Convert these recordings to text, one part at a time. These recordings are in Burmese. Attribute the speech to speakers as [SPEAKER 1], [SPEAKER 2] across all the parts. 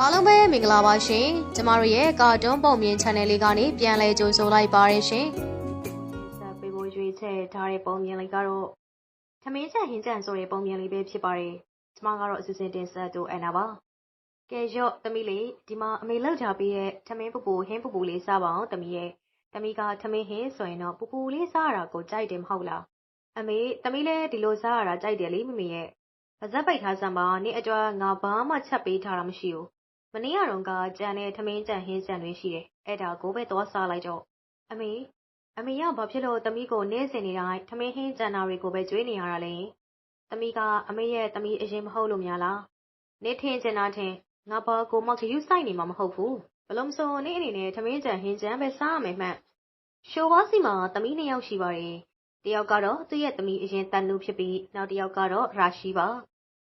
[SPEAKER 1] အားလုံးပဲမင်္ဂလာပါရှင်ကျမတို့ရဲ့ကာတွန်းပုံမြင် channel လေးကနေပြန်လည်ကြိုဆိုလိုက်ပါရရှင်ဆက်ပေးဖို့ရွေးချယ်ထားတဲ့ပုံမြင်လေးကတော့ထမင်းချက်ဟင်းကြံဆိုတဲ့ပုံမြင်လေးပဲဖြစ်ပါတယ်ကျမကတော့အစီအစဉ်တင်ဆက်တူအန်နာပါကဲရော့သမီးလေးဒီမှာအမေလောက်ထားပြီးရဲ့ထမင်းပူပူဟင်းပူပူလေးစားပါအောင်သမီးရဲ့သမီးကထမင်းဟင်းဆိုရင်တော့ပူပူလေးစားရတာကိုကြိုက်တယ်မဟုတ်လားအမေသမီးလည်းဒီလိုစားရတာကြိုက်တယ်လေမမေရဲ့ပါဇက်ပိတ်ထားစမ်းပါနေ့အကျွမ်းငါဘာမှချက်ပေးထားတာမရှိဘူး မနေ့ကတော့ကကြံတဲ့ ထမင်းကြံဟင်းကြံတွေရှိတယ် အဲ့ဒါကိုပဲ သွားစားလိုက်တော့ အမေ အမေက ဘာဖြစ်လို့ သမီးကို နေ့စဉ်နေတိုင်း ထမင်းဟင်းကြံတာတွေကိုပဲကြွေးနေရတာလဲ သမီးက အမေရဲ့ သမီးအရင်မဟုတ်လို့များလားနေထင်ကျင်တာထင် ငါဘာကိုမှခယူးဆိုင်နေမှာ မဟုတ်ဘူးဘလုံးစုံနေအနေနဲ့ ထမင်းကြံဟင်းကြံပဲ စားရမယ်မှန်ရှိုးပါစီမှာ သမီးနှစ်ယောက်ရှိပါတယ် တယောက်ကတော့ သူ့ရဲ့သမီးအရင်တန်နူဖြစ်ပြီး နောက်တစ်ယောက်ကတော့ ရာရှိပါ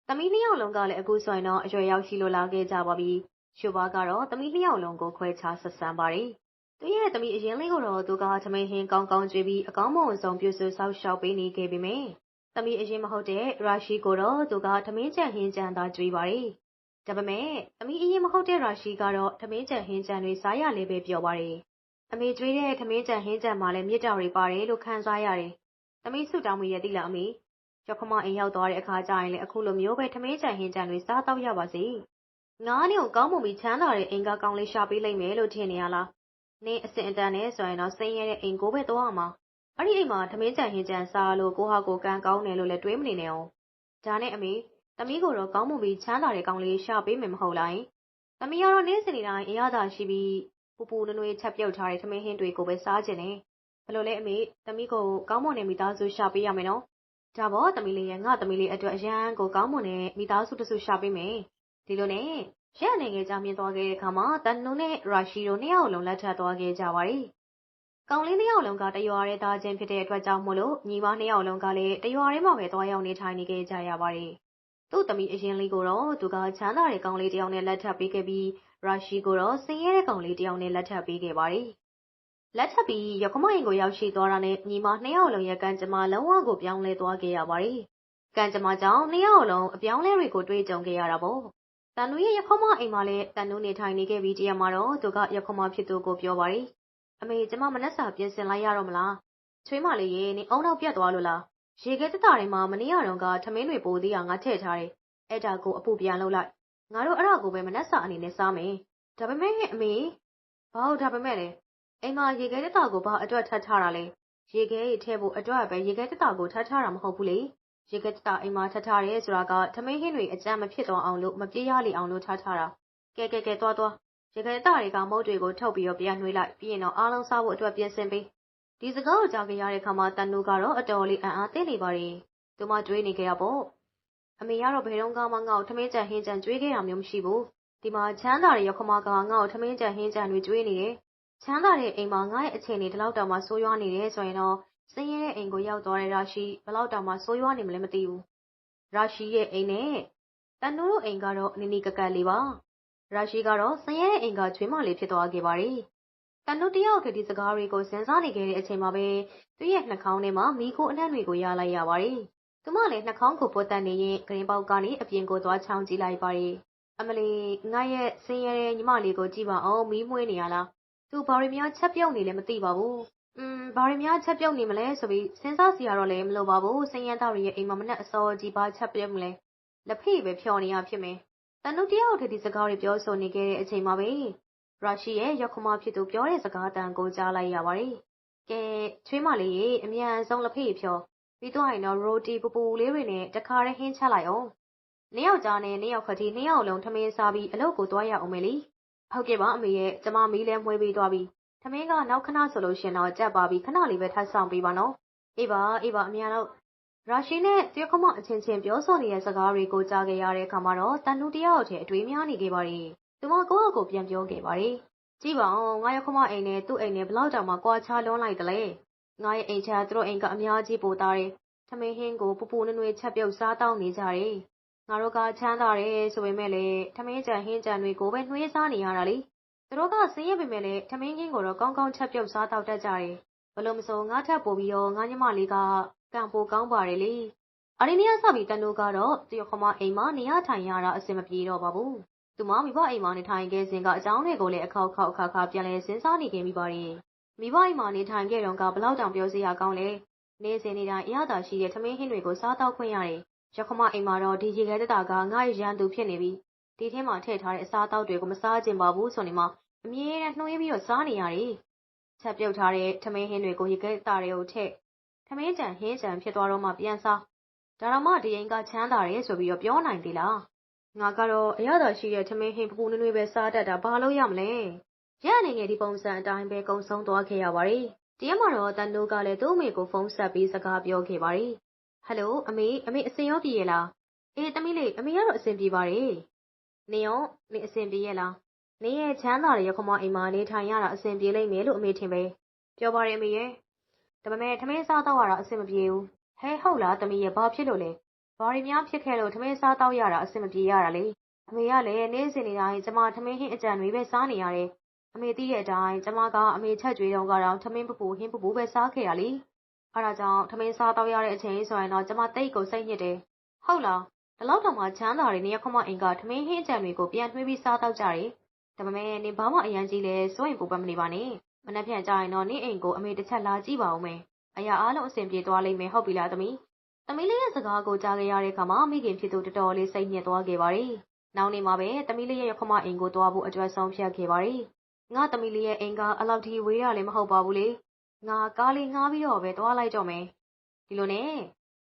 [SPEAKER 1] သမီးနှစ်ယောက်လုံးကလည်း အခုဆိုရင်တော့ အရွယ်ရောက်ရှိလို့ လာခဲ့ကြပါပြီ ရှိုပါကတော့ သမီးနှစ်ယောက်လုံးကို ခွဲခြားဆက်ဆံပါတယ်။သူရဲ့သမီးအရင်လေးကိုတော့ သူက ထမင်းဟင်းကောင်းကောင်းကျွေးပြီး အကောင်းမွန်ဆုံး ပြုစုဆောက်ရှောက်ပေးနေခဲ့ပေမယ့် သမီးအရင်မဟုတ်တဲ့ ရာရှိကိုတော့ သူက ထမင်းကြံဟင်းကြံသာကျွေးပါတယ်။ဒါပေမဲ့သမီးအရင်မဟုတ်တဲ့ ရာရှိကတော့ ထမင်းကြံဟင်းကြံတွေ စားရလေပဲပြောပါတယ်။အမေကျွေးတဲ့ ထမင်းကြံဟင်းကြံမှာလည်းမြစ်တာတွေပါတယ်လို့ ခံစားရတယ်။သမီးဆုတောင်းမိရဲ့တိလားအမေ။ကျောက်ခမအိမ်ရောက်သွားတဲ့အခါကျရင်လည်း အခုလိုမျိုးပဲ ထမင်းကြံဟင်းကြံတွေ စားတော့ရပါစေ။ ငါးနှစ်ကို ကောင်းမွန်ပြီးချမ်းသာတဲ့ အိမ်ကကောင်းလေး ရှာပေးလိုက်မယ်လို့ ထင်နေရလား။နင်းအစင်အတန်နဲ့ဆိုရင်တော့စိန်ရဲတဲ့အိမ်ကိုပဲ သွားမှာ။အဲ့ဒီအိမ်မှာသမင်းကြံဟင်းကြံစားလို့ ကိုဟာကိုကန်းကောင်းတယ်လို့လည်း တွေးမနေနဲ့အောင်။ဒါနဲ့အမေ သမီးကိုတော့ ကောင်းမွန်ပြီးချမ်းသာတဲ့ကောင်းလေး ရှာပေးမယ်မဟုတ်လား။သမီးကတော့ နေ့စဉ်နေ့တိုင်း အရသာရှိပြီး ပူပူနွေ့နွေ့ချက်ပြုတ်ထားတဲ့သမင်းဟင်းတွေကိုပဲ စားကျင်တယ်။ဘလို့လဲအမေ သမီးကို ကောင်းမွန်တဲ့မိသားစု ရှာပေးရမယ်နော်။ဒါပေါ့သမီးလေးရဲ့ ငါသမီးလေးအတွက် အရန်ကိုကောင်းမွန်တဲ့ မိသားစုတစု ရှာပေးမယ်။ ဒီလိုနဲ့ရက်အနေငယ်ကြာမြင့်သွားခဲ့တဲ့အခါမှာတန်နုံနဲ့ရာရှိတို့နှစ်ယောက်လုံးလက်ထပ်သွားခဲ့ကြပါတယ်။ကောင်လေးနှစ်ယောက်လုံးကတရွာရဲသားချင်းဖြစ်တဲ့အတွက်ကြောင့်မို့လို့ညီမနှစ်ယောက်လုံးကလည်းတရွာရဲမှာပဲသွားရောက်နေထိုင်နေခဲ့ကြရပါတယ်။သူ့သမီးအရင်လေးကိုတော့သူကချမ်းသာတဲ့ကောင်လေးတစ်ယောက်နဲ့လက်ထပ်ပေးခဲ့ပြီးရာရှိကိုတော့ဆင်းရဲတဲ့ကောင်လေးတစ်ယောက်နဲ့လက်ထပ်ပေးခဲ့ပါတယ်။လက်ထပ်ပြီးရကမရင်ကိုရောက်ရှိသွားတာနဲ့ညီမနှစ်ယောက်လုံးရဲ့ကံကြမ္မာလုံးဝကိုပြောင်းလဲသွားခဲ့ရပါတယ်။ကံကြမ္မာကြောင့်နှစ်ယောက်လုံးအပြောင်းလဲတွေကိုတွေးကြုံခဲ့ရတာပေါ့။ တန်နူရဲ့ရခမအိမ်မှာလည်းတန်နူနေထိုင်နေခဲ့ပြီးတရက်မှာတော့သူကရခမဖြစ်သူကိုပြောပါတယ်။အမေကျမမနှက်စာပြင်ဆင်လိုက်ရတော့မလား။ချွေးမလေးရေနေအုံနောက်ပြတ်သွားလို့လား။ရေခဲတတတိုင်းမှာမနေ့ကတော့ကထမင်းတွေပိုသေးအောင်ငါထည့်ထားတယ်။အဲ့ဒါကိုအပူပြန်လုပ်လိုက်။ငါတို့အဲ့ဒါကိုပဲမနှက်စာအနေနဲ့စားမယ်။ဒါပေမဲ့အမေဘာလို့ဒါပေမဲ့လဲအိမ်မှာရေခဲတတကိုဘာအတွက်ထပ်ထားတာလဲ။ရေခဲရေထည့်ဖို့အတွက်ပဲရေခဲတတကိုထပ်ထားတာမဟုတ်ဘူးလေ။ ရေကတတအိမ်မှာထထားတယ်ဆိုတာကထမင်းဟင်းတွေအကြမ်းမဖြစ်သွားအောင်လို့မပြေးရလေအောင်လို့ထားထားတာကဲကဲကဲသွားသွားရေကတတတွေကမုတ်တွေကိုထုတ်ပြီးတော့ပြန်နှွေးလိုက်ပြီးရင်တော့အားလုံးစားဖို့အတွက်ပြင်ဆင်ပေးဒီစကားကိုကြားခဲ့ရတဲ့ခါမှာတန်နူကတော့အတော်လေးအံ့အားသင့်နေပါတယ်သူမတွေးနေကြရပေါ့အမေကတော့ဘယ်တော့မှငါ့ကိုထမင်းကြံဟင်းကြံကြွေးခဲ့တာမျိုးမရှိဘူးဒီမှာချမ်းသာတဲ့ရခမကငါ့ကိုထမင်းကြံဟင်းကြံတွေကြွေးနေတယ်ချမ်းသာတဲ့အိမ်မှာငါ့ရဲ့အခြေအနေဒီလောက်တောင်မှဆိုးရွားနေတယ်ဆိုရင်တော့ ဆင်းရဲတဲ့အိမ်ကိုရောက်သွားတဲ့ရာရှိဘလောက်တောင်မှဆိုးရွားနေမလဲမသိဘူး။ရာရှိရဲ့အိမ်နဲ့တန်နိုးတို့အိမ်ကတော့နီနီကကတ်လေးပါ။ရာရှိကတော့ဆင်းရဲတဲ့အိမ်ကချွေးမလေးဖြစ်သွားခဲ့ပါတယ်။တန်နိုးတယောက်ကဒီစကားတွေကိုစဉ်းစားနေခဲ့တဲ့အချိန်မှာပဲသူ့ရဲ့နှာခေါင်းထဲမှာမိခိုးအနှံ့တွေကိုရလိုက်ရပါတယ်။သူမလည်းနှာခေါင်းကိုပွတ်တက်နေရင်ဂရင်ပေါက်ကနေအပြင်ကိုသွားချောင်းကြည့်လိုက်ပါတယ်။အမလီငါရဲ့ဆင်းရဲတဲ့ညီမလေးကိုကြည့်ပါအောင်မီးမွေးနေရလား။သူဘာတွေများချက်ပြုတ်နေလဲမသိပါဘူး อืมဘာတွေများချက်ပြုတ်နေမလဲဆိုပြီးစဉ်းစားစီရတော့လည်းမလိုပါဘူးစင်ရန်သားရဲ့အိမ်မှာမနဲ့အစောကြီးဘာချက်ပြုတ်မလဲလက်ဖေးပဲဖြော်နေရဖြစ်မယ်တန်နုတယောက်တည်းဒီစကားတွေပြောဆိုနေခဲ့တဲ့အချိန်မှာပဲရာရှိရဲ့ရောက်ခမဖြစ်သူပြောတဲ့စကားတန်ကိုကြားလိုက်ရပါတယ်ကဲချွေးမလေးရေအမြန်ဆုံးလက်ဖေးဖြော်ပြီးတော့ရင်တော့ရိုတီပူပူလေးတွေနဲ့တခါတည်းဟင်းချက်လိုက်အောင်နှစ်ယောက်ကြားနဲ့နှစ်ယောက်ခတိနှစ်ယောက်လုံးထမင်းစားပြီးအလုပ်ကိုသွားရအောင်မယ်လीဟုတ်ကဲ့ပါအမေရဲ့ကျမမီးလဲမွေးပြီးသွားပြီ ထမင်းကနောက်ခဏဆိုလို့ရှင်တော့ကြက်ပါပြီခဏလေးပဲထပ်ဆောင်ပေးပါနော်အေးပါအေးပါအမြန်တော့ရာရှိနဲ့တရခမအချင်းချင်းပြောဆိုနေတဲ့စကားတွေကိုကြားခဲ့ရတဲ့အခါမှာတော့တန်နူတယောက်တည်းအတွေးများနေခဲ့ပါတယ်သူမကိုယ့်အကိုပြန်ပြောခဲ့ပါတယ်ကြည့်ပါဦးငါရခမအိမ်နဲ့သူ့အိမ်နဲ့ဘလောက်တောင်မှကွာခြားလွန်းလိုက်တယ်လေငါရဲ့အိမ်ချာသူတို့အိမ်ကအများကြီးပိုသားတယ်ထမင်းဟင်းကိုပူပူနွေ့နွေ့ချက်ပြုတ်စားတောင်းနေကြတယ်ငါတို့ကချမ်းသာတယ်ဆိုပေမဲ့လည်းထမင်းကြံဟင်းကြံတွေကိုပဲနှွေးစားနေရတာလေ သူတို့က ဆင်းရဲပေမဲ့လည်း ထမင်းကင်းကိုတော့ ကောင်းကောင်း ချက်ပြုတ် စားတော့တတ်ကြတယ်။ဘလို့မဆို ငါထပ်ပို့ပြီးတော့ ငါညမလေးက ကံပိုကောင်းပါတယ်လေ။အရင်နေ့ကစပြီး တန်တို့ကတော့တရခမအိမ်မှာ နေရထိုင်ရတာ အဆင်မပြေတော့ပါဘူး။သူမ မိဘအိမ်မှာ နေထိုင်ခဲ့စဉ်က အကြောင်းတွေကိုလည်း အခောက်ခောက်အခါခါ ပြန်လဲစဉ်းစားနေခဲ့မိပါတယ်။မိဘအိမ်မှာ နေထိုင်ခဲ့တော့ကဘလောက်တောင်ပြောစရာကောင်းလဲ။နေစဉ်နေတိုင်း အရသာရှိတဲ့ ထမင်းဟင်းတွေကို စားတော့ခွင့်ရတယ်။ရခမအိမ်မှာတော့ ဒီရေခဲတတာက ငါ့ရန်သူဖြစ်နေပြီ။ ဒီထဲမှာထည့်ထားတဲ့အစားအသောက်တွေကိုမစားကျင်ပါဘူးဆိုနေမှအမြဲတမ်းနှွှဲပြီးတော့စားနေရတယ်။ချက်ပြုတ်ထားတဲ့ထမင်းဟင်းတွေကိုရေခဲတတာတွေကိုထည့်ထမင်းကြံဟင်းကြံဖြစ်သွားတော့မှပြန်စား။ဒါတော့မှဒီအိမ်ကချမ်းသာတယ်ဆိုပြီးတော့ပြောနိုင်သေးလား။ငါကတော့အရသာရှိတဲ့ထမင်းဟင်းပပူနွေ့နွေ့ပဲစားတတ်တာဘာလို့ရမလဲ။ရက်အနေနဲ့ဒီပုံစံအတိုင်းပဲကုံဆုံးသွားခဲ့ရပါတယ်။တရားမှာတော့တန်တိုးကလည်းသူ့အမေကိုဖုန်းဆက်ပြီးစကားပြောခဲ့ပါတယ်။ဟယ်လိုအမေအမေအစင်ရောပြေရဲ့လား။အေးသမီးလေးအမေကတော့အစင်ပြေပါတယ်။ နေရောနေအစင်ပြေရဲ့လား။နေရဲ့ချမ်းသာတဲ့ရခမအိမ်မှာနေထိုင်ရတာအစင်ပြေလိမ့်မယ်လို့အမေထင်ပဲ။ပြောပါတယ်အမေရဲ့။ဒါပေမဲ့ထမင်းစားတော့ရတာအစင်မပြေဘူး။ဟဲဟုတ်လားသမီးရဲ့ဘာဖြစ်လို့လဲ။ဘာတွေများဖြစ်ခဲ့လို့ထမင်းစားတော့ရတာအစင်မပြေရတာလေ။အမေကလည်းနေ့စဉ်နေ့တိုင်းကျမထမင်းဟင်းအကြံတွေပဲစားနေရတယ်။အမေသိတဲ့အတိုင်းကျမကအမေချက်ကြွေးတုန်းကတော့ထမင်းပပူဟင်းပပူပဲစားခဲ့ရလေ။အဲဒါကြောင့်ထမင်းစားတော့ရတဲ့အချိန်ဆိုရင်တော့ကျမတိတ်ကိုစိတ်ညစ်တယ်။ဟုတ်လား။ ဒီလောက်တောင်မှချမ်းသာတဲ့နေရခမအိမ်ကထမင်းဟင်းအကြံတွေကိုပြန်နှွှေးပြီးစားတော့ကြတယ်။ဒါပေမဲ့နေဘာမှအရန်ကြီးလဲစိုးရင်ပူပတ်မနေပါနဲ့။မနှက်ဖြန်ကြရင်တော့နေအိမ်ကိုအမေတစ်ချက်လာကြည့်ပါဦးမယ်။အရာအားလုံးအဆင်ပြေသွားလိမ့်မယ်ဟုတ်ပြီလားသမီး။သမီးလေးရဲ့စကားကိုကြားခဲ့ရတဲ့အခါမှာမိခင်ဖြစ်သူတော်တော်လေးစိတ်ညစ်သွားခဲ့ပါတယ်။နောက်နေ့မှာပဲသမီးလေးရဲ့ရခမအိမ်ကိုသွားဖို့အကြွယ်ဆုံးဖြတ်ခဲ့ပါတယ်။ငါသမီးလေးရဲ့အိမ်ကအလောက်ထိဝေးရလည်းမဟုတ်ပါဘူးလေ။ငါကားလေးငှားပြီးတော့ပဲသွားလိုက်တော့မယ်။ဒီလိုနဲ့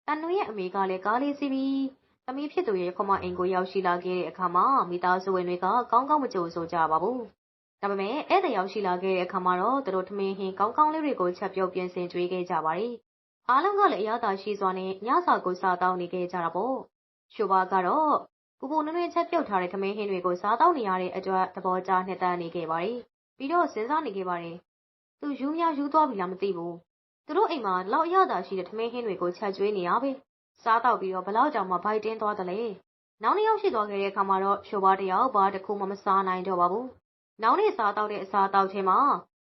[SPEAKER 1] တန်နွေရဲ့အမေကလည်းကားလေးစီးပြီး သမီးဖြစ်သူရဲ့ရခမအိမ်ကို ရောက်ရှိလာခဲ့တဲ့အခါမှာ မိသားစုဝင်တွေက ကောင်းကောင်းမကြိုဆိုကြပါဘူး။ဒါပေမဲ့ ဧည့်သည်ရောက်ရှိလာခဲ့တဲ့အခါမှာတော့ သူတို့ ထမင်းဟင်းကောင်းကောင်းလေးတွေကို ချက်ပြုတ်ပြင်ဆင်ကြွေးခဲ့ကြပါတယ်။အားလုံးကလည်း အရသာရှိစွာနဲ့ ညစာကို စားတောင်းနေခဲ့ကြတာပေါ့။ရှိုးပါကတော့ ပူပူနွေ့နွေ့ချက်ပြုတ်ထားတဲ့ ထမင်းဟင်းတွေကို စားတောင်းနေရတဲ့အတွက် သဘောကျနှစ်သက်နေခဲ့ပါတယ်။ပြီးတော့ စဉ်းစားနေခဲ့ပါတယ်။သူယူများယူသွားပြီလား မသိဘူး။သူတို့အိမ်မှာလောက်အရသာရှိတဲ့ ထမင်းဟင်းတွေကို ချက်ကျွေးနေရပဲ။ စားတော့ပြီးတော့ဘလောက်ကြောင်မှဘိုက်တင်းသွားတယ်လေ။နောက်နှစ်ယောက်ရှိသွားခဲ့တဲ့အခါမှာတော့ရှိုးပါတယောက်ဘာတစ်ခုမှမစားနိုင်တော့ပါဘူး။နောက်နေ့စားတော့တဲ့အစားအသောက်ထဲမှာ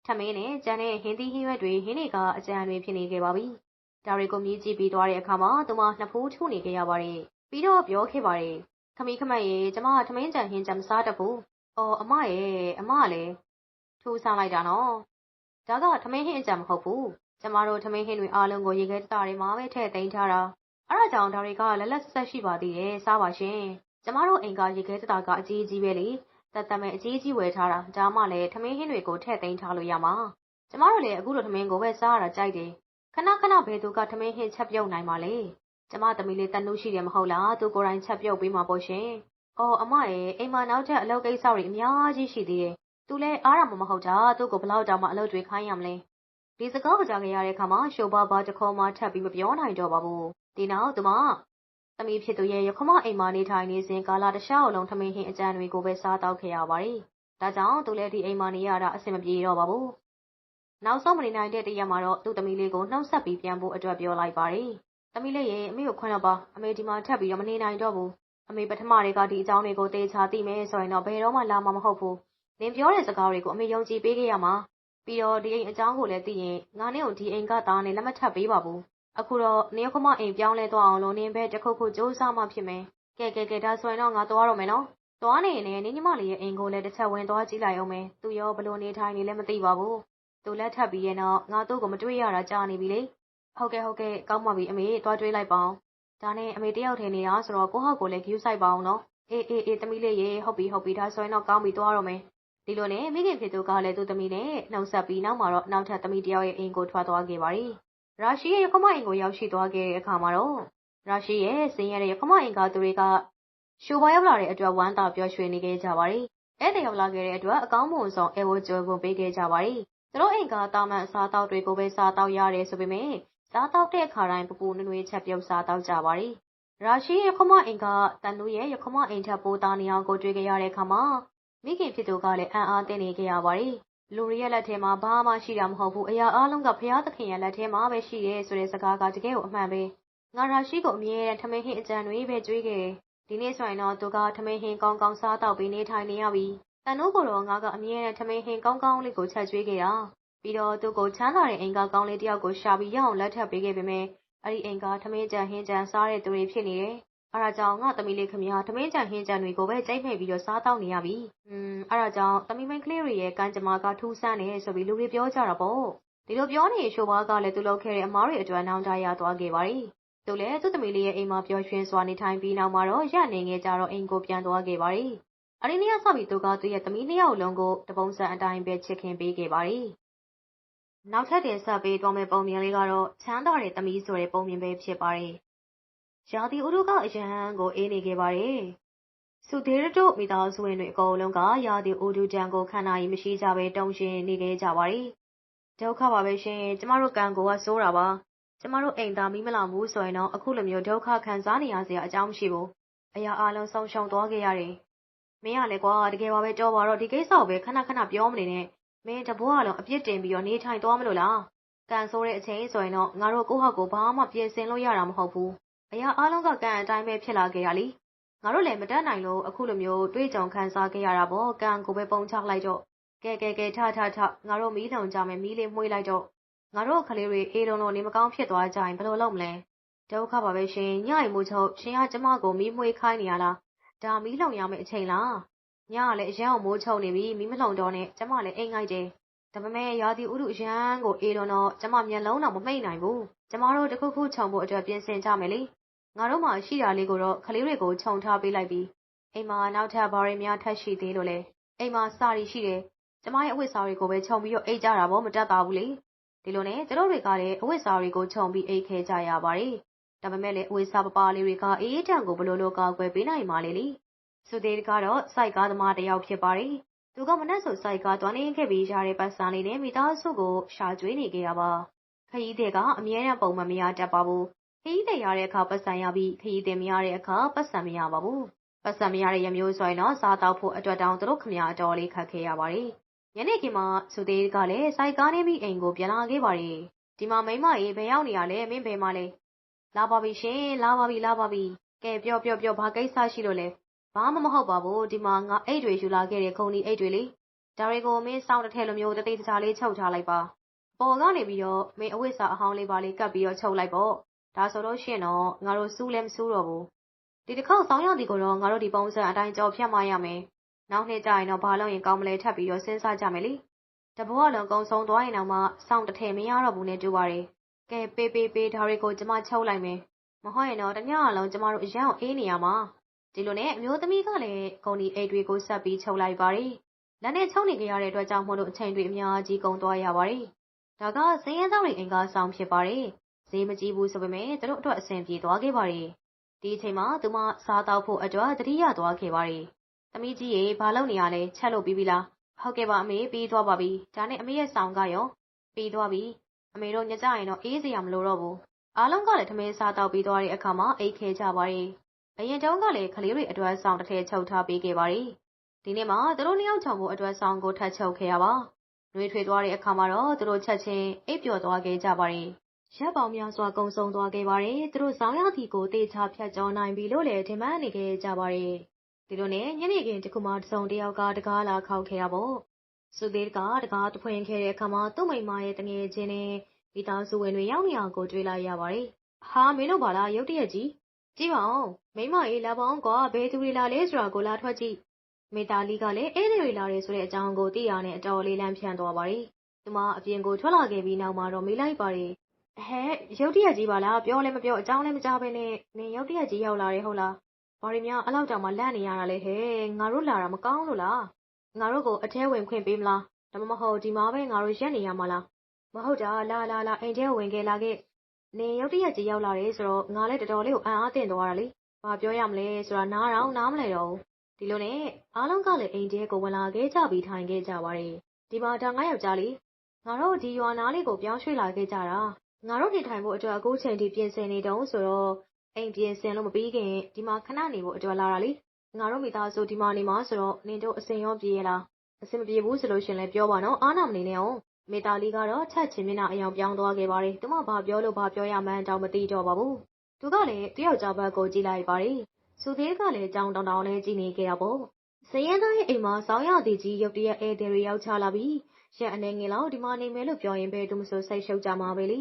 [SPEAKER 1] ထမင်းနဲ့ကြံတဲ့ဟင်းသီးဟင်းရွက်တွေဟင်းတွေကအကြံတွေဖြစ်နေခဲ့ပါပြီ။ဒါတွေကိုမြည်ကြည့်ပြီးသွားတဲ့အခါမှာသူမနှစ်ဖူးထုနေခဲ့ရပါတယ်။ပြီးတော့ပြောခဲ့ပါတယ်။ခမီးခမက်ရေကျမထမင်းကြံဟင်းကြံမစားတတ်ဘူး။အော်အမရဲ့အမလည်းထူးဆန်းလိုက်တာနော်။ဒါကထမင်းဟင်းအကြံမဟုတ်ဘူး။ကျမတို့ထမင်းဟင်းတွေအားလုံးကိုရေခဲတတာတွေမှာပဲထည့်သိမ်းထားတာ။ အဲဒါကြောင့်ဒါတွေကလက်လက်ဆက်ရှိပါသေးတယ် စားပါရှင်။ကျမတို့အိမ်က ရေခဲတတာက အကြီးကြီးပဲလေ။တတ်တမဲ့ အကြီးကြီးဝယ်ထားတာ ဒါမှလည်း ထမင်းဟင်းတွေကို ထည့်သိမ်းထားလို့ရမှာ။ကျမတို့လည်း အခုလို ထမင်းကိုပဲ စားရတာကြိုက်တယ် ခဏခဏ ဘယ်သူက ထမင်းဟင်းချက်ပြုတ်နိုင်ပါလဲ ကျမသမီးလေးတန်နုရှိတယ်မဟုတ်လား သူကိုယ်တိုင် ချက်ပြုတ်ပေးမှာပေါ့ရှင် အော် အမရဲ့အိမ်မှာ နောက်ထပ် အလုပ်ကိစ္စတွေ အများကြီးရှိသေးတယ် သူလည်း အားရမမဟုတ်တာ သူ့ကိုဘလောက်တောင်မှ အလုပ်တွေခိုင်းရမလဲ ဒီစကားကြားခဲ့ရတဲ့အခါမှာရှိုးပါပါတခေါ်မှ ထပ်ပြီးမပြောနိုင်တော့ပါဘူး ဒီနောက်သူမသမီးဖြစ်သူရဲ့ရခမအိမ်မှာနေထိုင်နေစဉ်ကာလတစ်လျှောက်လုံးထမင်းဟင်းအကြံတွေကိုပဲစားတောက်ခဲ့ရပါတယ်ဒါကြောင့်သူလည်းဒီအိမ်မှာနေရတာအဆင်မပြေတော့ပါဘူးနောက်ဆုံးမနေနိုင်တဲ့တရက်မှာတော့သူ့သမီးလေးကိုနှုတ်ဆက်ပြီးပြန်ဖို့အတွက်ပြောလိုက်ပါတယ်။သမီးလေးရေအမေကိုခွင့်တော့ပါအမေဒီမှာထပ်ပြီးတော့မနေနိုင်တော့ဘူး။အမေပထမတွေကဒီအကြောင်းတွေကိုတေချာသိမယ်ဆိုရင်တော့ဘယ်တော့မှလာမှာမဟုတ်ဘူး။နင်ပြောတဲ့စကားတွေကိုအမေယုံကြည်ပေးခဲ့ရမှာ။ပြီးတော့ဒီအိမ်အကြောင်းကိုလည်းသိရင်ငါနဲ့ကိုဒီအိမ်ကသားနဲ့လက်မထပ်ပေးပါဘူး။ အခုတော့နင်ခမအိမ်ပြောင်းလဲသွားအောင်လို့နင်ပဲတခုခုစူးစမ်းမှဖြစ်မယ်။ကဲကဲကဲဒါဆိုရင်တော့ငါသွားတော့မယ်နော်။သွားနေရင်လည်းနင်ညီမလေးရဲ့အိမ်ကိုလည်းတစ်ချက်ဝင်သွားကြည့်လိုက်အောင်မယ်။သူရောဘလို့နေထိုင်နေလဲမသိပါဘူးသူလက်ထပ်ပြီးရဲ့နောက်ငါတို့ကိုမတွေ့ရတာကြာနေပြီလေဟုတ်ကဲ့ဟုတ်ကဲ့ကောင်းပါပြီအမေတွားတွေးလိုက်ပါအောင်ဒါနဲ့အမေတယောက်ထဲနေတာဆိုတော့ကိုဟောက်ကိုလည်းဂယူးဆိုင်ပါအောင်နော်အေးအေးအေးသမီးလေးရေဟုတ်ပြီဟုတ်ပြီဒါဆိုရင်တော့ကောင်းပြီသွားတော့မယ်ဒီလိုနဲ့မိခင်ဖြစ်သူကလည်းသူ့သမီးနဲ့နှုတ်ဆက်ပြီးနောက်မှာတော့နောက်ထပ်သမီးတယောက်ရဲ့အိမ်ကိုထွက်သွားခဲ့ပါတယ် ရာရှိရဲ့ရခမအိမ်ကိုရောက်ရှိသွားခဲ့တဲ့အခါမှာတော့ရာရှိရဲ့စင်ရတဲ့ရခမအိမ်ကသူတွေကရှိုးပါရောက်လာတဲ့အတွက်ဝမ်းသာပျော်ရွှင်နေခဲ့ကြပါတယ်ဧည့်သည်ရောက်လာခဲ့တဲ့အတွက်အကောင်းမွန်ဆုံးအေဝကျွေးပုံပေးခဲ့ကြပါတယ်သူတို့အိမ်ကတာမန်အစားအသောက်တွေကိုပဲစားတောက်ရတယ်ဆိုပေမဲ့စားတောက်တဲ့အခါတိုင်းပပူနွေ့နွေ့ချက်ပြုတ်စားတောက်ကြပါတယ်။ရာရှိရခမအိမ်ကတန်လူရဲ့ရခမအိမ်ထက်ပိုသားနေအောင်ကိုတွေ့ကြရတဲ့အခါမှာမိခင်ဖြစ်သူကလည်းအံ့အားသင့်နေကြရပါတယ်။ လူရရဲ့လက်ထဲမှာ ဘာမှရှိတာမဟုတ်ဘူး။အရာအလုံးကဖျားသခင်ရဲ့ လက်ထဲမှာပဲရှိရဲဆိုတဲ့ စကားက တကယ်ကို အမှန်ပဲ။ငါ ရာရှိကို အမြဲတမ်း ထမင်းဟင်းအကြံတွေပဲကြွေးခဲ့တယ်။ဒီနေ့ဆိုရင်တော့ သူက ထမင်းဟင်းကောင်းကောင်း စားတော့ပြီး နေထိုင်နေရပြီတန်တို့ကိုတော့ ငါက အမြဲတမ်း ထမင်းဟင်းကောင်းကောင်းလေးကို ချက်ကျွေးခဲ့တာ ပြီးတော့ သူ့ကို ချမ်းသာတဲ့အိမ်က ကောင်းလေးတယောက်ကိုရှာပြီး ရအောင် လက်ထပ်ပေးခဲ့ပေမဲ့အဲ့ဒီအိမ်က ထမင်းကြံဟင်းကြံစားတဲ့သူတွေ ဖြစ်နေတယ် အဲ့ဒါကြောင့်ငါသမီးလေးခမရသမင်းကြံဟင်းကြံတွေကိုပဲကြိုက်မဲ့ပြီးတော့စားတောက်နေရပြီ။อืมအဲ့ဒါကြောင့်သမီးမိန်းကလေးတွေရဲ့ကံကြမ္မာကထူးဆန်းတယ်ဆိုပြီးလူတွေပြောကြတာပေါ့။ဒီလိုပြောနေရှိုးပါကလည်းသူလုပ်ခဲ့တဲ့အမားတွေအတွက်နောင်တရသွားခဲ့ပါရီ။သူလည်းသူ့သမီးလေးရဲ့အိမ်မှာပျော်ရွှင်စွာနေထိုင်ပြီးနောက်မှာတော့ရနေငယ်ကြတော့အိမ်ကိုပြန်သွားခဲ့ပါရီ။အဲ့ဒီနေ့ကစပြီးသူကသူ့ရဲ့သမီးနှစ်ယောက်လုံးကိုတပုံစံအတိုင်းပဲချစ်ခင်ပေးခဲ့ပါရီ။နောက်ထပ်တင်ဆက်ပေးသွားမယ့်ပုံမြင်လေးကတော့ချမ်းသာတဲ့သမီးဆိုတဲ့ပုံမြင်ပဲဖြစ်ပါတယ်။ ရာသီဥတုကအရန်ကိုအေးနေခဲ့ပါတယ်။စုသေးတို့မိသားစုဝင်တွေအကုန်လုံးကရာသီဥတုတန်ကိုခံနိုင်မရှိကြဘဲတုံရှင်နေခဲ့ကြပါတယ်။ဒုက္ခပါပဲရှင်။ကျမတို့ကံကိုကဆိုးတာပါ။ကျမတို့အိမ်သားမီးမလောင်ဘူးဆိုရင်တော့အခုလိုမျိုးဒုက္ခခံစားနေရစရာအကြောင်းမရှိဘူး။အရာအလုံးဆုံးရှုံးသွားခဲ့ရတယ်။မင်းကလည်းကွာတကယ်ပါပဲတော်ပါတော့ဒီကိစ္စကိုပဲခဏခဏပြောမနေနဲ့။မင်းတဘွားလုံးအပြစ်တင်ပြီးတော့နေထိုင်သွားမလို့လား။ကံဆိုးတဲ့အချိန်ဆိုရင်တော့ငါတို့ကိုယ့်ဟောက်ကိုဘာမှပြင်ဆင်လို့ရတာမဟုတ်ဘူး။ အရာအလုံးကကံအတိုင်းပဲဖြစ်လာခဲ့ရလी။ငါတို့လည်းမတတ်နိုင်လို့အခုလိုမျိုးတွေးကြုံခံစားခဲ့ရတာပေါ့။ကံကိုပဲပုံချလိုက်တော့ကဲကဲကဲထထထငါတို့မီးလုံကြမယ်မီးလေးမှွေးလိုက်တော့ငါတို့ကလေးတွေအေးလုံးလုံးနေမကောင်းဖြစ်သွားကြရင်ဘယ်လိုလုပ်မလဲဒုက္ခပါပဲရှင်ညအိမ်မို့ချုပ်ရှင်ကကျမကိုမီးမွေးခိုင်းနေရလားဒါမီးလုံရမယ့်အချိန်လားညကလည်းအရန်ကိုမိုးချုပ်နေပြီမီးမလုံတော့နဲ့ကျမလည်းအိမ်ငိုက်တယ်ဒါပေမဲ့ရာသီဥတုအရန်ကိုအေးလုံးတော့ကျမမျက်လုံးတော့မမိတ်နိုင်ဘူးကျမတို့တခုခုခြုံဖို့အတွက်ပြင်ဆင်ကြမယ်လေ ငါတို့မှရှိတာလေးကိုတော့ကလေးတွေကိုခြုံထားပေးလိုက်ပြီးအိမ်မှာနောက်ထပ်ဘာတွေများထပ်ရှိသေးလို့လဲအိမ်မှာစာရီရှိတယ်ကျမရဲ့အဝတ်စားတွေကိုပဲခြုံပြီးတော့အိတ်ကြတာပေါ့မတတ်ပါဘူးလေဒီလိုနဲ့ကျတို့တွေကလည်းအဝတ်စားတွေကိုခြုံပြီးအိတ်ခဲကြရပါတယ်ဒါပေမဲ့လည်းအဝတ်စားပပလေးတွေကအေးတံကိုဘလို့လို့ကောက်ွယ်ပေးနိုင်ပါလေလေစုသေးကတော့စိုက်ကားသမားတစ်ယောက်ဖြစ်ပါတယ်သူကမနှက်ဆိုစိုက်ကားတွားနေခဲ့ပြီးရတဲ့ပတ်စံလေးနဲ့မိသားစုကိုရှာကျွေးနေကြရပါခရီးတဲ့ကအမြဲတမ်းပုံမှန်မရတတ်ပါဘူး ခရီးတဲ့ရတဲ့အခါပတ်စံရပြီး ခရီးတဲ့မရတဲ့အခါပတ်စံမရပါဘူးပတ်စံမရတဲ့ရမျိုးဆိုရင်တော့ စားတောက်ဖို့အတွက်တောင် သူတို့ခမရအတော်လေး ခက်ခဲရပါတယ် ညနေခင်းမှာစုသေးကလည်းစိုက်ကားနေပြီး အိမ်ကို ပြန်လာခဲ့ပါတယ်။ဒီမှာ မိမကြီးဘယ်ရောက်နေရလဲ မင်းဘယ်မှာလဲ။လာပါပြီရှင် လာပါပြီ လာပါပြီ။ကဲ ပြောပြောပြော ဘာကိစ္စရှိလို့လဲ။ဘာမှမဟုတ်ပါဘူး ဒီမှာ ငါအိတ်တွေယူလာခဲ့တဲ့ခုံဒီအိတ်တွေလေ။ဒါတွေကို မင်းစောင်းတစ်ထည့်လိုမျိုးတတိတခြားလေး ချုပ်ထားလိုက်ပါ။ပေါ်ကနေပြီးတော့ မင်းအဝိစာအဟောင်းလေးပါလေး ကပ်ပြီးတော့ ချုပ်လိုက်ပေါ့။ ဒါဆိုလို့ရှိရင်တော့ငါတို့စူးလည်းမစူးတော့ဘူး။ဒီတစ်ခေါက်ဆောင်းရောက်ဒီကိုတော့ငါတို့ဒီပုံစံအတိုင်းကြော်ဖြတ်မှရမယ်။နောက်နှစ်ကျရင်တော့ဘာလုပ်ရင်ကောင်းမလဲထပ်ပြီးတော့စဉ်းစားကြမယ်လေတဘွားလုံးကုံဆုံးသွားရင်တော့မှစောင့်တထည်မရတော့ဘူးနဲ့တူပါတယ်ကဲပေးပေးပေးဒါတွေကိုကျမချုပ်လိုက်မယ်မဟုတ်ရင်တော့တညလုံးကျမတို့အရန်အေးနေရမှာဒီလိုနဲ့အမျိုးသမီးကလည်းဂုံဒီအိတ်တွေကိုဆက်ပြီးချုပ်လိုက်ပါတယ်လက်နဲ့ချုပ်နေကြရတဲ့အတွက်ကြောင့်မို့လို့အချိန်တွေအများကြီးကုန်သွားရပါတယ်ဒါကစင်းရဲသောတွေအိမ်ကဆောင်ဖြစ်ပါတယ် ဈေးမကြီးဘူးဆိုပေမဲ့သူတို့အတွက်အဆင်ပြေသွားခဲ့ပါတယ်ဒီအချိန်မှာသူမစားတောက်ဖို့အတွက်တတိယသွားခဲ့ပါတယ်သမီးကြီးရေဘာလုပ်နေရလဲချက်လို့ပြီးပြီလားဟုတ်ကဲ့ပါအမေပြီးသွားပါပြီဒါနဲ့အမေရဲ့ဆောင်ကရောပြီးသွားပြီအမေတို့ညကြရင်တော့အေးစရာမလိုတော့ဘူးအားလုံးကလည်းထမင်းစားတော့ပြီးသွားတဲ့အခါမှာအိတ်ခဲကြပါရီအရင်တုန်းကလည်းကလေးတွေအတွက်ဆောင်တစ်ထည်ချုပ်ထားပေးခဲ့ပါရီဒီနေ့မှသူတို့နှစ်ယောက်ချောင်ဖို့အတွက်ဆောင်ကိုထပ်ချုပ်ခဲ့ရပါနှွေးထွေးသွားတဲ့အခါမှာတော့သူတို့ချက်ချင်းအိပ်ပျော်သွားခဲ့ကြပါရီ ရက်ပေါင်းများစွာ ကုံဆုံးသွားခဲ့ပါတယ် သူတို့ ဆောင်ရသည့်ကိုတေချာဖြတ်ကျော်နိုင်ပြီလို့လည်း ထင်မှတ်နေခဲ့ကြပါရီဒီလိုနဲ့ ညနေခင်းတခုမှတစုံတယောက်ကတကားလာခောက်ခဲ့ရပေါ့စုသေးကတကားတဖွင့်ခဲ့တဲ့အခါမှာ သူ့မိမရဲ့တငယ်ချင်းနဲ့ မိသားစုဝင်တွေ ရောက်နေအောင်ကို တွေ့လိုက်ရပါတယ် ဟာ မင်းတို့ပါလား ရုတ်တရက်ကြီး ကြည့်ပါဦး မိမအေး လာပေါင်းကွာ ဘယ်သူတွေလာလဲဆိုတာကို လာထွက်ကြည့် မေတာလီကလည်းအဲ့ဒီတွေလာတယ်ဆိုတဲ့အကြောင်းကို သိရနဲ့ အတော်လေး လန့်ဖြန့်သွားပါတယ် သူမ အပြင်ကို ထွက်လာခဲ့ပြီးနောက်မှာတော့ မေးလိုက်ပါတယ် ဟဲ့ရုတ်တရက်ကြီးပါလားပြောလည်းမပြောအကြောင်းလည်းမကြားဘဲနဲ့နင်ရုတ်တရက်ကြီးရောက်လာတယ်ဟုတ်လားဘာတွေများအဲ့လောက်တောင်မှလန့်နေရတာလဲဟဲ့ငါတို့လာတာမကောင်းလို့လားငါတို့ကိုအထဲဝင်ခွင့်ပေးမလားဒါမှမဟုတ်ဒီမှာပဲငါတို့ရက်နေရမှာလားမဟုတ်တာလာလာလာအိမ်ထဲဝင်ခဲ့လာခဲ့နေရုတ်တရက်ကြီးရောက်လာတယ်ဆိုတော့ငါလည်းတော်တော်လေးကိုအံ့အားသင့်သွားတာလေဘာပြောရမလဲဆိုတာနားတော့နားမလဲတော့ဘူးဒီလိုနဲ့အားလုံးကလည်းအိမ်ထဲကိုဝင်လာခဲ့ကြပြီးထိုင်ခဲ့ကြပါတယ်ဒီမှာဒါငါယောက်ျားလေးငါတို့ဒီရွာနားလေးကိုပြောင်းရွှေ့လာခဲ့ကြတာ ငါတို့နေထိုင်ဖို့အတွက်အခုချိန်ထိပြင်ဆင်နေတုံးဆိုတော့အိမ်ပြင်ဆင်လို့မပြီးခင်ဒီမှာခဏနေဖို့အတွက်လာတာလေငါတို့မိသားစုဒီမှာနေမှာဆိုတော့နင်တို့အစင်ရောပြေးရလားအစင်မပြေဘူးဆိုလို့ရှင်လည်းပြောပါနော်အားနာမနေနဲ့အောင်မေတာလီကတော့ချက်ချင်းမျက်နှာအယောင်ပြောင်းသွားခဲ့ပါတယ်သူမဘာပြောလို့ဘာပြောရမှန်းတောင်မသိတော့ပါဘူးသူကလည်းတယောက်ကြောက်ဘက်ကိုကြည့်လိုက်ပါတယ်စုသေးကလည်းကြောင်တောင်တောင်လေးကြည့်နေခဲ့ရပေါ့စရင်သားရဲ့အိမ်မှာစောင်းရသည်ကြီးရုတ်တရက်ဧည့်သည်တွေရောက်ချလာပြီးရက်အနေငယ်လောက်ဒီမှာနေမယ်လို့ပြောရင်ဘယ်သူမှမဆိုစိတ်ရှုပ်ကြမှာပဲလေ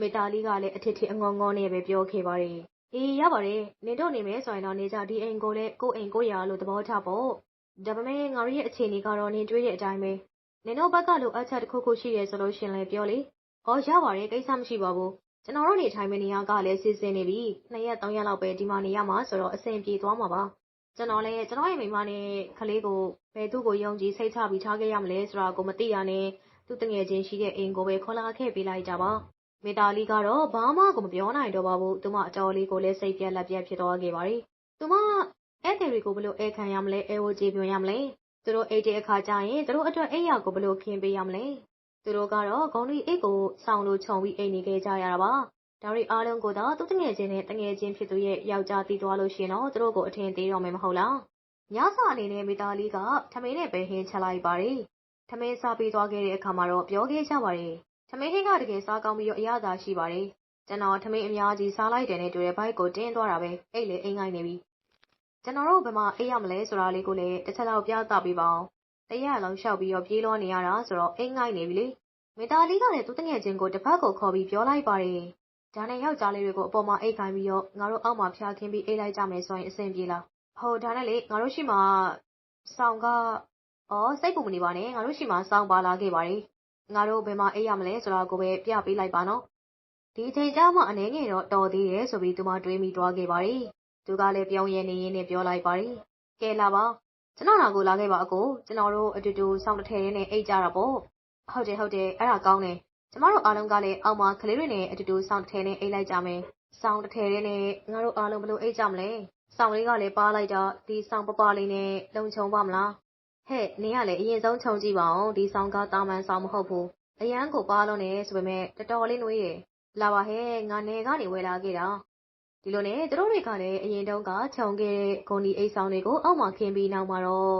[SPEAKER 1] မေတာလီကလည်းအထစ်ထစ်အငုံငုံနဲ့ပဲပြောခဲ့ပါတယ်အေးရပါတယ်နင်တို့နေမယ်ဆိုရင်တော့နေကြဒီအိမ်ကိုလည်းကိုယ့်အိမ်ကိုယ့်ရာလို့သဘောထားပေါ့ဒါပေမဲ့ငါတို့ရဲ့အခြေအနေကတော့နင်တွေးတဲ့အတိုင်းပဲနင်တို့ဘက်ကလိုအပ်ချက်တစ်ခုခုရှိတယ်ဆိုလို့ရှင်လည်းပြောလေဟောရပါတယ်ကိစ္စမရှိပါဘူးကျွန်တော်တို့နေထိုင်မယ့်နေရာကလည်းစီစဉ်နေပြီနှစ်ရက်သုံးရက်လောက်ပဲဒီမှာနေရမှာဆိုတော့အဆင်ပြေသွားမှာပါကျွန်တော်လည်းကျွန်တော်ရဲ့မိမနဲ့ကလေးကိုဘယ်သူ့ကိုယုံကြည်စိတ်ချပြီးထားခဲ့ရမလဲဆိုတာကိုမသိရနဲ့သူ့တငယ်ချင်းရှိတဲ့အိမ်ကိုပဲခေါ်လာခဲ့ပေးလိုက်တာပါ မေတာလီကတော့ ဘာမှကို မပြောနိုင်တော့ပါဘူး သူမ အတော်လေးကိုလည်း စိတ်ပြက်လက်ပြက် ဖြစ်သွားခဲ့ပါတယ် သူမအဲ့တယ်တွေကိုဘလို့အဲခံရမလဲအဲဝကြည့်ပြရမလဲ သူတို့အိတ်တဲ့အခါကျရင် သူတို့အတွက်အိတ်ရကိုဘလို့ခင်းပေးရမလဲ သူတို့ကတော့ ဂုံလီအိတ်ကို စောင်းလို့ခြုံပြီး အိတ်နေခဲ့ကြရတာပါ ဒါရီအားလုံးကိုတော့သူတငယ်ချင်းနဲ့တငယ်ချင်းဖြစ်သူရဲ့ ယောက်ျားတည်သွားလို့ရှိရင်တော့ သူတို့ကို အထင်သေးတော့မယ် မဟုတ်လား ညစာအနေနဲ့ မေတာလီက ထမင်းနဲ့ပဲ ဟင်းချက်လိုက်ပါတယ် ထမင်းစားပြီးသွားခဲ့တဲ့အခါမှာတော့ ပြောခဲ့ကြပါတယ် ထမင်းဟင်းက တကယ်စားကောင်းပြီးတော့ အရသာရှိပါတယ် ကျွန်တော် ထမင်းအများကြီး စားလိုက်တယ်နဲ့တူတဲ့ဘိုက်ကို တင်းသွားတာပဲ အိတ်လေအိမ်ငိုင်းနေပြီ ကျွန်တော်တို့ ဘယ်မှာအေးရမလဲဆိုတာလေးကိုလည်း တစ်ချက်လောက် ပြသပေးပါအောင်တရက်လုံးရှောက်ပြီးတော့ ပြေးလို့နေရတာဆိုတော့ အိမ်ငိုင်းနေပြီလေ မေတာလီကလည်း သူ့တငယ်ချင်းကိုတစ်ဖက်ကိုခေါ်ပြီးပြောလိုက်ပါတယ် ဒါနဲ့ ယောက်ျားလေးတွေကို အပေါ်မှာအိတ်ခိုင်းပြီးတော့ ငါတို့အောက်မှာ ဖျားခင်းပြီး အိတ်လိုက်ကြမယ်ဆိုရင် အဆင်ပြေလား ဟို ဒါနဲ့လေ ငါတို့ရှိမှဆောင်းကအော် စိတ်ပူမနေပါနဲ့ ငါတို့ရှိမှဆောင်းပါလာခဲ့ပါတယ် ငါတို့ဘယ်မှာအိတ်ရမလဲဆိုတာကိုပဲပြပေးလိုက်ပါနော်ဒီအချိန်ကျမှအနေငယ်တော့တော်သေးတယ်ဆိုပြီးသူမတွေးမိသွားခဲ့ပါတယ်သူကလည်းပြောင်းရနေရင်းနဲ့ပြောလိုက်ပါတယ်ကဲလာပါကျွန်တော်နာကိုလာခဲ့ပါအကိုကျွန်တော်တို့အတူတူစောင့်တစ်ထည်နဲ့အိတ်ကြတာပေါ့ဟုတ်တယ်ဟုတ်တယ်အဲ့ဒါကောင်းတယ်ကျမတို့အားလုံးကလည်းအောက်မှာကလေးတွေနဲ့အတူတူစောင့်တစ်ထည်နဲ့အိတ်လိုက်ကြမယ်စောင့်တစ်ထည်နဲ့ငါတို့အားလုံးဘယ်လိုအိတ်ကြမလဲစောင့်လေးကလည်းပါလိုက်တော့ဒီစောင့်ပပလေးနဲ့လုံချုံပါမလား ဟဲ့နင်ကလည်းအရင်ဆုံးခြုံကြည့်ပါအောင်ဒီဆောင်ကတာမန်ဆောင်မဟုတ်ဘူးအရန်ကိုပါလို့နေဆိုပေမဲ့တော်တော်လေးနှွေးတယ်လာပါဟဲ့ငါနယ်ကနေဝယ်လာခဲ့တာဒီလိုနဲ့သူတို့တွေကလည်းအရင်တုန်းကခြုံခဲ့တဲ့ဂုံဒီအိတ်ဆောင်တွေကိုအောက်မှာခင်းပြီးနောက်မှာတော့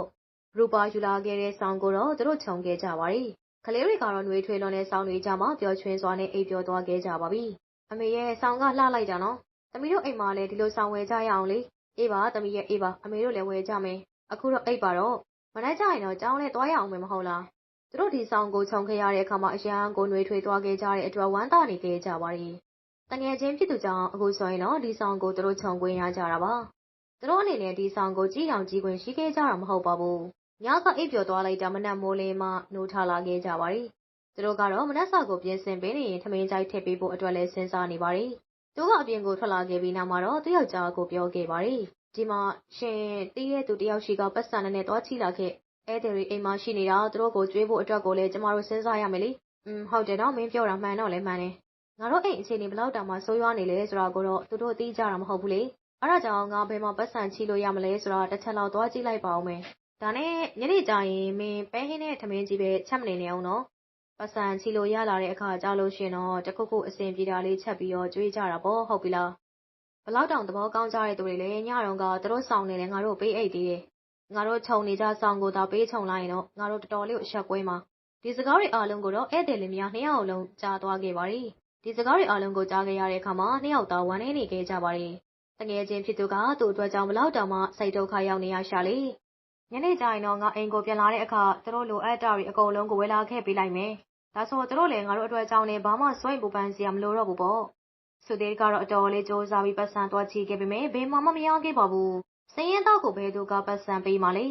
[SPEAKER 1] ရူပါယူလာခဲ့တဲ့ဆောင်ကိုတော့သူတို့ခြုံခဲ့ကြပါရီကလေးတွေကတော့နှွေးထွေးလွန်တဲ့ဆောင်တွေကြမှာပျော်ရွှင်စွာနဲ့အိပ်ပျော်သွားခဲ့ကြပါပြီအမေရဲ့ဆောင်ကလှလိုက်တာနော်သမီးတို့အိမ်မှာလည်းဒီလိုဆောင်ဝယ်ကြရအောင်လေအေးပါသမီးရဲ့အေးပါအမေတို့လည်းဝယ်ကြမယ်အခုတော့အိပ်ပါတော့ မနေ့ကျရင်တော့ကျောင်းလဲသွားရအောင်မယ်မဟုတ်လားသူတို့ဒီဆောင်ကိုခြုံခဲ့ရတဲ့အခါမှာအရန်ကိုနှွေးထွေးသွားခဲ့ကြတဲ့အတွက်ဝမ်းသာနေခဲ့ကြပါရီတငယ်ချင်းဖြစ်သူကြောင့်အခုဆိုရင်တော့ဒီဆောင်ကိုသူတို့ခြုံခွင့်ရကြတာပါသူတို့အနေနဲ့ဒီဆောင်ကိုကြည့်အောင်ကြည့်ခွင့်ရှိခဲ့ကြတာမဟုတ်ပါဘူးညကအိပ်ပျော်သွားလိုက်တာမနက်မိုးလင်းမှနှိုးထားလာခဲ့ကြပါရီသူတို့ကတော့မနက်စာကိုပြင်ဆင်ပေးနေရင်ထမင်းကြိုက်ထည့်ပေးဖို့အတွက်လည်းစဉ်းစားနေပါရီသူကအပြင်ကိုထွက်လာခဲ့ပြီးနောက်မှာတော့သူ့ယောက်ျားကိုပြောခဲ့ပါရီ ဒီမှာ ရှင်တီးရဲ့သူတယောက်ရှိကပတ်စံနဲ့သွားချီလာခဲ့ ဧည့်သည်တွေ အိမ်မှာရှိနေတာ သူတို့ကိုကြွေးဖို့အတွက်ကိုလည်း ကျမတို့ စဉ်းစားရမယ်လေอืมဟုတ်တယ်နော် မင်းပြောတာ မှန်တော့လည်း မှန်တယ် ငါတို့အိမ်အခြေအနေဘလောက်တောင်မှ ဆိုးရွားနေလဲဆိုတာကိုတော့ သူတို့သိကြတာ မဟုတ်ဘူးလေ အဲ့ဒါကြောင့် ငါ ဘယ်မှာပတ်စံချီလို့ရမလဲဆိုတာ တစ်ချက်လောက် သွားကြည့်လိုက်ပါဦးမယ် ဒါနဲ့ ညနေကျရင် မင်း ပဲဟင်းနဲ့ ထမင်းကြီးပဲ ချက်မနေနေအောင်နော်ပတ်စံချီလို့ရလာတဲ့အခါကြလို့ရှင်တော့တခုခု အဆင်ပြေတာလေးချက်ပြီးတော့ကြွေးကြတာပေါ့ ဟုတ်ပြီလား ဘလောက်တောင်သဘောကောင်းကြတဲ့သူတွေလည်းညတော့ကသူတို့ဆောင်နေတယ်ငါတို့ပေးအိတ်သေးတယ်ငါတို့ခြုံနေကြဆောင်ကိုသာပေးခြုံလိုက်ရင်တော့ငါတို့တော်တော်လေးကိုအဆက်ကွဲမှာဒီစကားတွေအားလုံးကိုတော့ဧည့်သည်လင်မယားနှစ်ယောက်လုံးကြားသွားခဲ့ပါရီဒီစကားတွေအားလုံးကိုကြားခဲ့ရတဲ့အခါမှာနှစ်ယောက်သားဝမ်းနေနေခဲ့ကြပါရီတငယ်ချင်းဖြစ်သူကသူ့အတွက်ကြောင့်ဘလောက်တောင်မှစိတ်ဒုက္ခရောက်နေရရှာလေညနေကျရင်တော့ငါအိမ်ကိုပြန်လာတဲ့အခါသူတို့လိုအပ်တာတွေအကုန်လုံးကိုဝယ်လာခဲ့ပေးလိုက်မယ်ဒါဆိုသူတို့လည်းငါတို့အတွက်ကြောင့်လည်းဘာမှစွန့်ပူပန်းစရာမလိုတော့ဘူးပေါ့ စုသေးကတော့ အတော်လေးစူးစမ်းပြီးပတ်စံသွားချီခဲ့ပေမဲ့ ဘယ်မှမမရခဲ့ပါဘူးစင်းရင်တော့ကို ဘယ်သူကပတ်စံပေးမှလဲ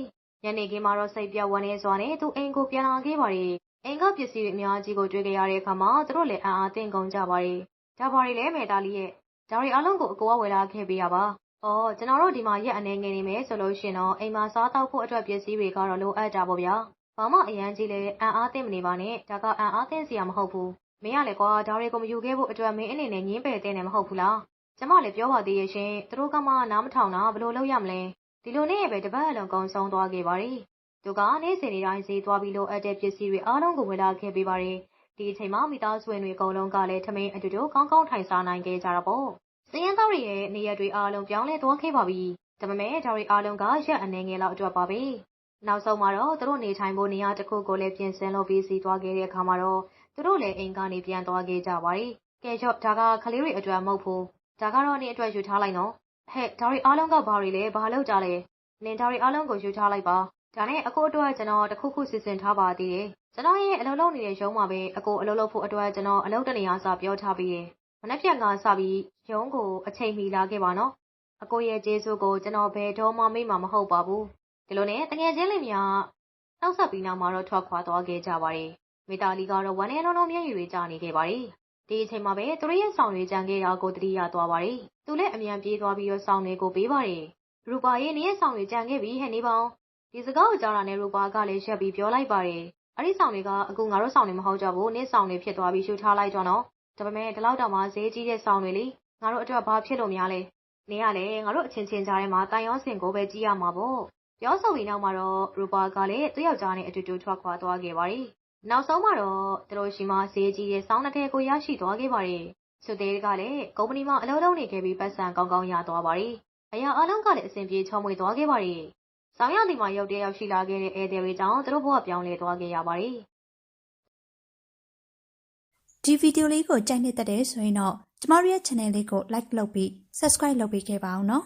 [SPEAKER 1] ညနေခင်းမှာတော့ စိတ်ပြတ်ဝမ်းနေစွာနဲ့ သူအိမ်ကို ပြန်လာခဲ့ပါရီအိမ်က ပစ္စည်းတွေ အများကြီးကို တွေ့ကြရတဲ့အခါမှာ သူတို့လည်း အံ့အားသင့်ကုန်ကြပါရီဒါပါရီလဲ မေတာလီရဲ့ ဒါရီအလုံးကို အကိုက ဝယ်လာခဲ့ပေးရပါ အော် ကျွန်တော်တို့ ဒီမှာ ရက်အနေငယ်နေမယ်ဆိုလို့ရှင်တော့ အိမ်မှာ စားတောက်ဖို့အတွက် ပစ္စည်းတွေကတော့ လိုအပ်တာပေါ့ဗျာ ဘာမှ အရန်ကြီးလဲအံ့အားသင့်မနေပါနဲ့ ဒါက အံ့အားသင့်စရာ မဟုတ်ဘူး မင်းကလည်းကွာဒါတွေကိုမယူခဲ့ဖို့အတွက်မင်းအနေနဲ့ငင်းပယ်တဲ့နေမဟုတ်ဘူးလားကျမလည်းပြောပါသေးရဲ့ရှင်သူတို့ကမှနားမထောင်တာဘယ်လိုလုပ်ရမလဲဒီလိုနဲ့ပဲတပတ်အလုံးကုံဆုံးသွားခဲ့ပါရီသူကနေ့စဉ်နေ့တိုင်းဈေးသွားပြီးလိုအပ်တဲ့ပစ္စည်းတွေအားလုံးကိုဝယ်လာခဲ့ပေးပါရီဒီအချိန်မှာမိသားစုဝင်တွေအကုန်လုံးကလည်းထမင်းအတူတူကောင်းကောင်းထိုင်စားနိုင်ခဲ့ကြတာပေါ့စည်ရင်သားတွေရဲ့နေရက်တွေအားလုံးပြောင်းလဲသွားခဲ့ပါပြီဒါပေမဲ့ဒါတွေအားလုံးကရက်အနေငယ်လောက်အတွက်ပါပဲနောက်ဆုံးမှာတော့သူတို့နေထိုင်ဖို့နေရာတစ်ခုကိုလည်းပြင်ဆင်လို့ပြီးစီသွားခဲ့တဲ့အခါမှာတော့ သူတို့လည်း အိမ်ကနေ ပြန်သွားခဲ့ကြပါရီကဲချော့ ဒါက ကလေးတွေအတွက် မဟုတ်ဘူး ဒါကတော့နေအတွက် ယူထားလိုက်နော် ဟဲ့ ဒါတွေအားလုံးက ဘာတွေလဲ ဘာလုပ်ကြလဲ နင် ဒါတွေအားလုံးကို ယူထားလိုက်ပါ ဒါနဲ့ အကိုအတွက် ကျွန်တော် တခုခု စီစဉ်ထားပါသေးတယ် ကျွန်တော်ရဲ့ အလုပ်လုပ်နေတဲ့ ရုံးမှာပဲ အကို အလုပ်လုပ်ဖို့အတွက် ကျွန်တော် အလုပ်တနေရာစာ ပြောထားပြီးတယ် မနှက်ဖြန်ကစပြီး ရုံးကို အချိန်မီ လာခဲ့ပါနော် အကိုရဲ့ ကျေးဇူးကို ကျွန်တော် ဘယ်တော့မှ မေ့မှာ မဟုတ်ပါဘူး ဒီလိုနဲ့တငယ်ချင်းလေးများတောက်ဆက်ပြီးနောက်မှာတော့ ထွက်ခွာသွားခဲ့ကြပါတယ် မိသားလီကတော့ဝမ်းနဲ့လုံးလုံးမျက်ရည်တွေကျနေခဲ့ပါတယ်ဒီအချိန်မှာပဲသူတို့ရဲ့ဆောင်တွေကြံခဲ့တာကိုတတိယသွားပါတယ်သူလည်းအမြန်ပြေးသွားပြီးတော့ဆောင်တွေကိုပေးပါတယ်ရူပါရဲ့နေရဲ့ဆောင်တွေကြံခဲ့ပြီးဟဲ့နေပေါင်းဒီစကားကိုကြားတာနဲ့ရူပါကလည်းရက်ပြီးပြောလိုက်ပါတယ်အဲ့ဒီဆောင်တွေကအခုငါတို့ဆောင်တွေမဟုတ်ကြဘူးနင့်ဆောင်တွေဖြစ်သွားပြီးရှူထားလိုက်ကြတော့ဒါပေမဲ့ဒီလောက်တောင်မှဈေးကြီးတဲ့ဆောင်တွေလေငါတို့အတွက်ဘာဖြစ်လို့များလဲနေရလေငါတို့အချင်းချင်းကြားထဲမှာတိုင်ရောစင်ကိုပဲကြည့်ရမှာပေါ့ပြောဆိုပြီးနောက်မှာတော့ရူပါကလည်းသူ့ယောက်ျားနဲ့အတူတူထွက်ခွာသွားခဲ့ပါတယ် နောက်ဆုံးမှာတော့သူတို့ရှိမှဈေးကြီးတဲ့ဆောင်းတစ်ထည်ကိုရရှိသွားခဲ့ပါတယ်ဆုသေးကလည်းကုမ္ပဏီမှာအလုပ်လုပ်နေခဲ့ပြီးပတ်စံကောင်းကောင်းရသွားပါတယ်အရာအလုံးကလည်းအဆင်ပြေချောမွေသွားခဲ့ပါတယ်ဆောင်းရသည်မှာရုပ်တရက်ရောက်ရှိလာခဲ့တဲ့ဧည့်သည်တွေကြောင့်သူတို့ဘဝပြောင်းလဲသွားခဲ့ရပါတယ်
[SPEAKER 2] ဒီဗီဒီယိုလေးကိုကြိုက်နေတဲ့တဲ့ဆိုရင်တော့ကျမတို့ရဲ့ channel လေးကို like လုပ်ပြီး subscribe လုပ်ပေးခဲ့ပါအောင်နော်